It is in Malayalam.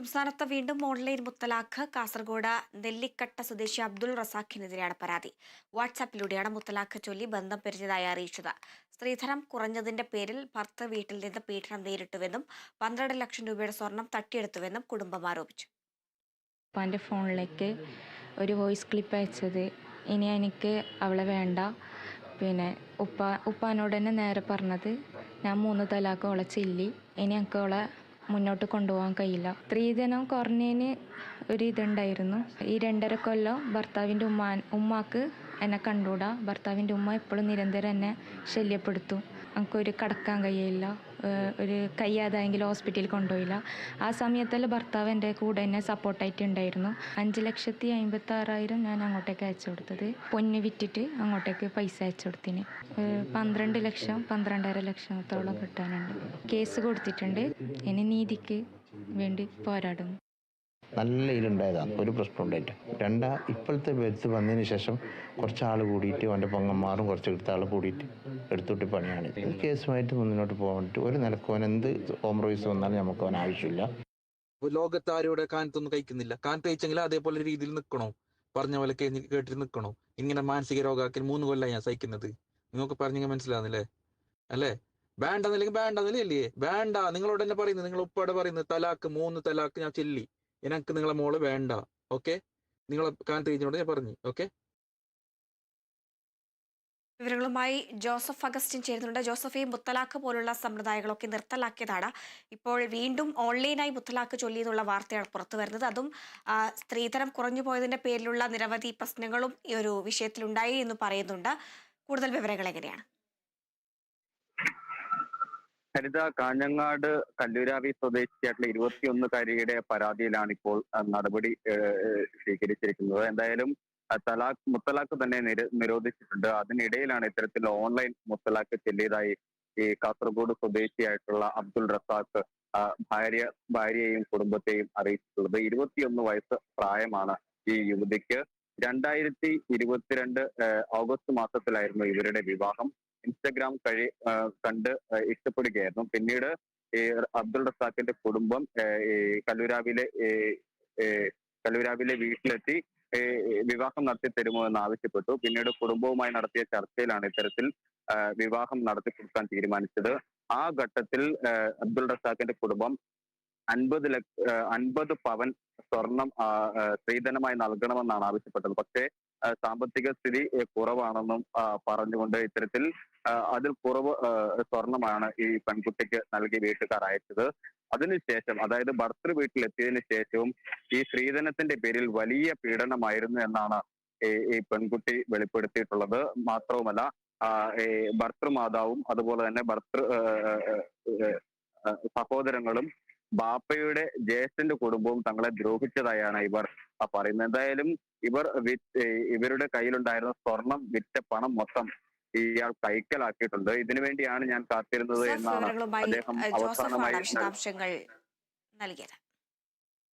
സംസ്ഥാനത്ത് വീണ്ടും ഓൺലൈൻ മുത്തലാഖ് കാസർഗോഡ് നെല്ലിക്കട്ട സ്വദേശി അബ്ദുൾ റസാഖിനെതിരെയാണ് പരാതി. വാട്സാപ്പിലൂടെയാണ് മുത്തലാഖ് ചൊല്ലി ബന്ധം പിരിഞ്ഞതായി അറിയിച്ചത്. സ്ത്രീധനം കുറഞ്ഞതിന്റെ പേരിൽ ഭർത്തൃ വീട്ടിൽ നിന്ന് പീഡനം നേരിട്ടുവെന്നും പന്ത്രണ്ട് ലക്ഷം രൂപയുടെ സ്വർണം തട്ടിയെടുത്തുവെന്നും കുടുംബം ആരോപിച്ചു. ഉപ്പാന്റെ ഫോണിലേക്ക് ഒരു വോയിസ് ക്ലിപ്പ് അയച്ചത് ഇനി എനിക്ക് അവളെ വേണ്ട. പിന്നെ ഉപ്പ ഉപ്പാനോട് തന്നെ നേരെ പറഞ്ഞത് ഞാൻ മൂന്ന് തലാക്ക് അവളെ ചെല്ലി. ഇനി എനിക്ക് അവളെ മുന്നോട്ട് കൊണ്ടുപോകാൻ കഴിയില്ല. സ്ത്രീധനം കുറഞ്ഞതിന് ഒരു ഇതുണ്ടായിരുന്നു. ഈ രണ്ടര കൊല്ലം ഭർത്താവിന്റെ ഉമ്മ ഉമ്മാക്ക് എന്നെ കണ്ടൂടാ ഭർത്താവിന്റെ ഉമ്മ എപ്പോഴും നിരന്തരം എന്നെ ശല്യപ്പെടുത്തും. എനിക്കൊരു കടക്കാൻ കഴിയില്ല. ഒരു കയ്യാതായെങ്കിൽ ഹോസ്പിറ്റലിൽ കൊണ്ടുപോയില്ല. ആ സമയത്തല്ല ഭർത്താവ് എന്റെ കൂടെ എന്നെ സപ്പോർട്ടായിട്ട് ഉണ്ടായിരുന്നു. അഞ്ച് ലക്ഷത്തി അമ്പത്തി ആറായിരം ഞാൻ അങ്ങോട്ടേക്ക് അയച്ചു കൊടുത്തത്. പൊന്ന് വിറ്റിട്ട് അങ്ങോട്ടേക്ക് പൈസ അയച്ചു കൊടുത്തിന്. പന്ത്രണ്ട് ലക്ഷം പന്ത്രണ്ടര ലക്ഷത്തോളം കിട്ടാനുണ്ട്. കേസ് കൊടുത്തിട്ടുണ്ട്. ഇനി നീതിക്ക് വേണ്ടി പോരാടുന്നു നല്ല ഇതിലുണ്ടായതാണ് ഒരു പ്രശ്നം ഉണ്ടായിട്ട്. രണ്ടാ ഇപ്പോഴത്തെ വരുത്ത് വന്നതിന് ശേഷം കുറച്ച് ആൾ കൂടിയിട്ട് അവന്റെ പൊങ്ങന്മാരും കുറച്ച് എടുത്ത ആൾ കൂടിയിട്ട് എടുത്തിട്ട് പണിയാണ്. ഈ കേസുമായിട്ട് മുന്നോട്ട് പോകാൻ വേണ്ടിയിട്ട് ഒരു നിലയ്ക്ക് അവൻ എന്ത് കോംപ്രമൈസ് വന്നാലും നമുക്ക് അവൻ ആവശ്യമില്ല. ഇപ്പൊ ലോകത്ത് ആരോടെ കാനത്തൊന്നും കഴിക്കുന്നില്ല. കാനത്ത് കഴിച്ചെങ്കിൽ അതേപോലെ രീതിയിൽ നിൽക്കണോ പറഞ്ഞ പോലെ കേട്ടിട്ട് നിൽക്കണോ ഇങ്ങനെ മാനസിക രോഗാക്കൽ മൂന്ന് കൊല്ലം ഞാൻ സഹിക്കുന്നത്. നിങ്ങൾക്ക് പറഞ്ഞെങ്കിൽ മനസ്സിലാവുന്നില്ലേ? അല്ലേ? വേണ്ടെന്നില്ലെങ്കിൽ വേണ്ടെന്നില്ലേ വേണ്ട. നിങ്ങളോട് തന്നെ പറയുന്നത്. നിങ്ങൾ ഉപ്പാടെ പറയുന്നത് തലാക്ക് മൂന്ന് തലാക്ക് ഞാൻ ചെല്ലി. എനിക്ക് നിങ്ങളെ മോൾ വേണ്ട. ഓക്കെ? നിങ്ങളെ കാനത്ത് കഴിച്ചോണ്ട് ഞാൻ പറഞ്ഞു. ഓക്കെ? വിവരങ്ങളുമായി ജോസഫ് അഗസ്റ്റിൻ ചേരുന്നുണ്ട്. ജോസഫ് ഈ മുത്തലാഖ് പോലുള്ള സമ്പ്രദായങ്ങളൊക്കെ നിർത്തലാക്കിയതാണ്. ഇപ്പോൾ വീണ്ടും ഓൺലൈനായി മുത്തലാഖ് ചൊല്ലിയെന്നുള്ള വാർത്തയാണ് പുറത്തു വരുന്നത്. അതും സ്ത്രീധനം കുറഞ്ഞു പോയതിന്റെ പേരിലുള്ള നിരവധി പ്രശ്നങ്ങളും ഈ ഒരു വിഷയത്തിലുണ്ടായി എന്ന് പറയുന്നുണ്ട്. കൂടുതൽ വിവരങ്ങൾ എങ്ങനെയാണ്? ഹരിത കാഞ്ഞങ്ങാട് കല്ലൂരാവി സ്വദേശിയായിട്ടുള്ള ഇരുപത്തിയൊന്നുകാരിയുടെ പരാതിയിലാണ് ഇപ്പോൾ നടപടി സ്വീകരിച്ചിരിക്കുന്നത്. എന്തായാലും തലാഖ് മുത്തലാഖ് തന്നെ നിര നിരോധിച്ചിട്ടുണ്ട്. അതിനിടയിലാണ് ഇത്തരത്തിൽ ഓൺലൈൻ മുത്തലാഖ് ചെല്ലിയതായി ഈ കാസർഗോഡ് സ്വദേശിയായിട്ടുള്ള അബ്ദുൾ റസാഖ് ഭാര്യ ഭാര്യയെയും കുടുംബത്തെയും അറിയിച്ചിട്ടുള്ളത്. ഇരുപത്തിയൊന്ന് വയസ്സ് പ്രായമാണ് ഈ യുവതിക്ക്. രണ്ടായിരത്തി ഇരുപത്തിരണ്ട് ഓഗസ്റ്റ് മാസത്തിലായിരുന്നു ഇവരുടെ വിവാഹം. ഇൻസ്റ്റഗ്രാം കഴി കണ്ട് ഇഷ്ടപ്പെടുകയായിരുന്നു. പിന്നീട് ഈ അബ്ദുൾ റസാഖിന്റെ കുടുംബം കല്ലുരാവിലെ കല്ലുരാവിലെ വീട്ടിലെത്തി വിവാഹം നടത്തി തരുമോ എന്ന് ആവശ്യപ്പെട്ടു. പിന്നീട് കുടുംബവുമായി നടത്തിയ ചർച്ചയിലാണ് ഇത്തരത്തിൽ വിവാഹം നടത്തി കൊടുക്കാൻ തീരുമാനിച്ചത്. ആ ഘട്ടത്തിൽ അബ്ദുൽ അബ്ദുൾ റസാഖിന്റെ കുടുംബം അൻപത് ലക്ഷ അൻപത് പവൻ സ്വർണം സ്ത്രീധനമായി നൽകണമെന്നാണ് ആവശ്യപ്പെട്ടത്. പക്ഷേ സാമ്പത്തിക സ്ഥിതി കുറവാണെന്നും പറഞ്ഞുകൊണ്ട് ഇത്തരത്തിൽ അതിൽ കുറവ് സ്വർണമാണ് ഈ പെൺകുട്ടിക്ക് നൽകി വീട്ടുകാർ അയച്ചത്. അതിനുശേഷം അതായത് ഭർത്തൃ വീട്ടിലെത്തിയതിനു ശേഷവും ഈ സ്ത്രീധനത്തിന്റെ പേരിൽ വലിയ പീഡനമായിരുന്നു എന്നാണ് ഈ പെൺകുട്ടി വെളിപ്പെടുത്തിയിട്ടുള്ളത്. മാത്രവുമല്ല ഭർത്തൃമാതാവും അതുപോലെ തന്നെ ഭർത്തൃ സഹോദരങ്ങളും ബാപ്പയുടെ ജ്യേഷ്ഠന്റെ കുടുംബവും തങ്ങളെ ദ്രോഹിച്ചതായാണ് ഇവർ പറയുന്നത്. എന്തായാലും ഇവർ ഇവരുടെ കയ്യിലുണ്ടായിരുന്ന സ്വർണം വിറ്റ പണം മൊത്തം ഇയാൾ കൈക്കലാക്കിയിട്ടുണ്ട് ഇതിനു വേണ്ടിയാണ് ഞാൻ കാത്തിരുന്നത് എന്നാണ് അദ്ദേഹം അവസാനമായി വിശദാംശങ്ങൾ നൽകിയത്.